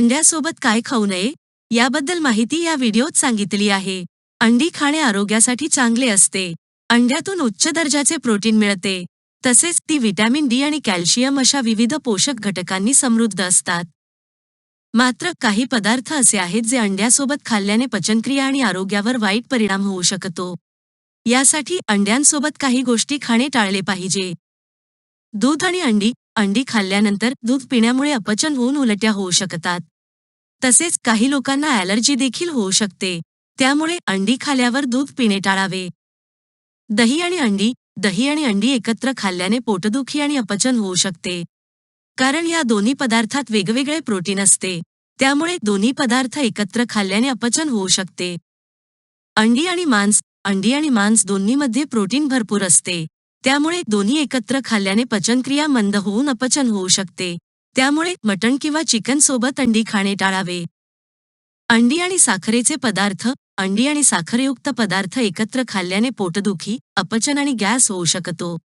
अंड्यासोबत काय खाऊ नये याबद्दल माहिती या व्हिडिओत सांगितली आहे. अंडी खाणे आरोग्यासाठी चांगले असते. अंड्यातून उच्च दर्जाचे प्रोटीन मिळते. तसेच ती व्हिटॅमिन डी आणि कॅल्शियम अशा विविध पोषक घटकांनी समृद्ध असतात. मात्र काही पदार्थ असे आहेत जे अंड्यासोबत खाल्ल्याने पचनक्रिया आणि आरोग्यावर वाईट परिणाम होऊ शकतो. यासाठी अंड्यांसोबत काही गोष्टी खाणे टाळले पाहिजे. दूध आणि अंडी अंडी खाल्ल्यानंतर दूध पिण्यामुळे अपचन होऊन उलट्या होऊ शकतात. तसेच काही लोकांना ॲलर्जी देखील होऊ शकते. त्यामुळे अंडी खाल्यावर दूध पिणे टाळावे. दही आणि अंडी दही आणि अंडी एकत्र खाल्ल्याने पोटदुखी आणि अपचन होऊ शकते. कारण या दोन्ही पदार्थात वेगवेगळे प्रोटीन असते. त्यामुळे दोन्ही पदार्थ एकत्र खाल्ल्याने अपचन होऊ शकते. अंडी आणि मांस अंडी आणि मांस दोन्हीमध्ये प्रोटीन भरपूर असते. त्यामुळे दोन्ही एकत्र खाल्ल्याने पचनक्रिया मंद होऊन अपचन होऊ शकते. त्यामुळे मटण किंवा चिकन सोबत अंडी खाणे टाळावे. अंडी आणि साखरेचे पदार्थ अंडी आणि साखरयुक्त पदार्थ एकत्र खाल्ल्याने पोटदुखी अपचन आणि गॅस होऊ शकतो.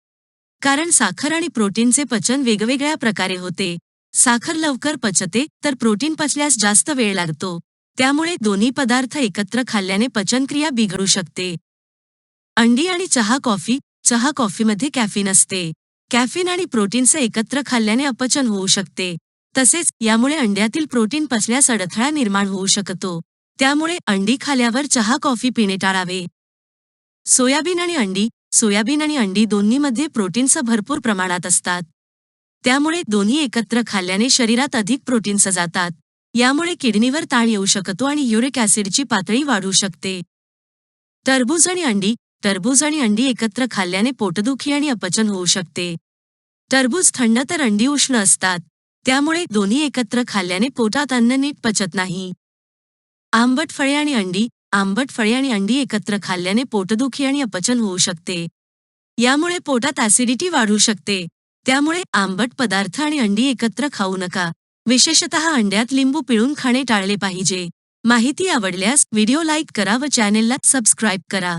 कारण साखर आणि प्रोटीनचे पचन वेगवेगळ्या प्रकारे होते. साखर लवकर पचते तर प्रोटीन पचल्यास जास्त वेळ लागतो. त्यामुळे दोन्ही पदार्थ एकत्र खाल्ल्याने पचनक्रिया बिघडू शकते. अंडी आणि चहा कॉफी चहा कॉफीमध्ये कॅफिन असते. कॅफिन आणि प्रोटीनचे एकत्र खाल्ल्याने अपचन होऊ शकते. तसेच यामुळे अंड्यातील प्रोटीन पचल्यास अडथळा निर्माण होऊ शकतो. त्यामुळे अंडी खाल्यावर चहा कॉफी पिणे टाळावे. सोयाबीन आणि अंडी सोयाबीन आणि अंडी दोन्हीमध्ये प्रोटीन्स भरपूर प्रमाणात असतात. त्यामुळे दोन्ही एकत्र खाल्ल्याने शरीरात अधिक प्रोटीन्स जातात. यामुळे किडनीवर ताण येऊ शकतो आणि युरिक ॲसिडची पातळी वाढू शकते. टरबूज आणि अंडी टरबूज आणि अंडी एकत्र खाल्ल्याने पोटदुखी आणि अपचन होऊ शकते. टरबूज थंड तर अंडी उष्ण असतात त्यामुळे दोन्ही एकत्र खाल्ल्याने पोटात अन्न नीट पचत नाही. आंबट फळे आणि अंडी आंबट फळे आणि अंडी एकत्र खाल्ल्याने पोटदुखी आणि अपचन होऊ शकते. यामुळे पोटात ॲसिडिटी वाढू शकते त्यामुळे आंबट पदार्थ आणि अंडी एकत्र खाऊ नका. विशेषतः अंड्यात लिंबू पिळून खाणे टाळले पाहिजे. माहिती आवडल्यास व्हिडिओ लाईक करा व चॅनेलला सबस्क्राईब करा.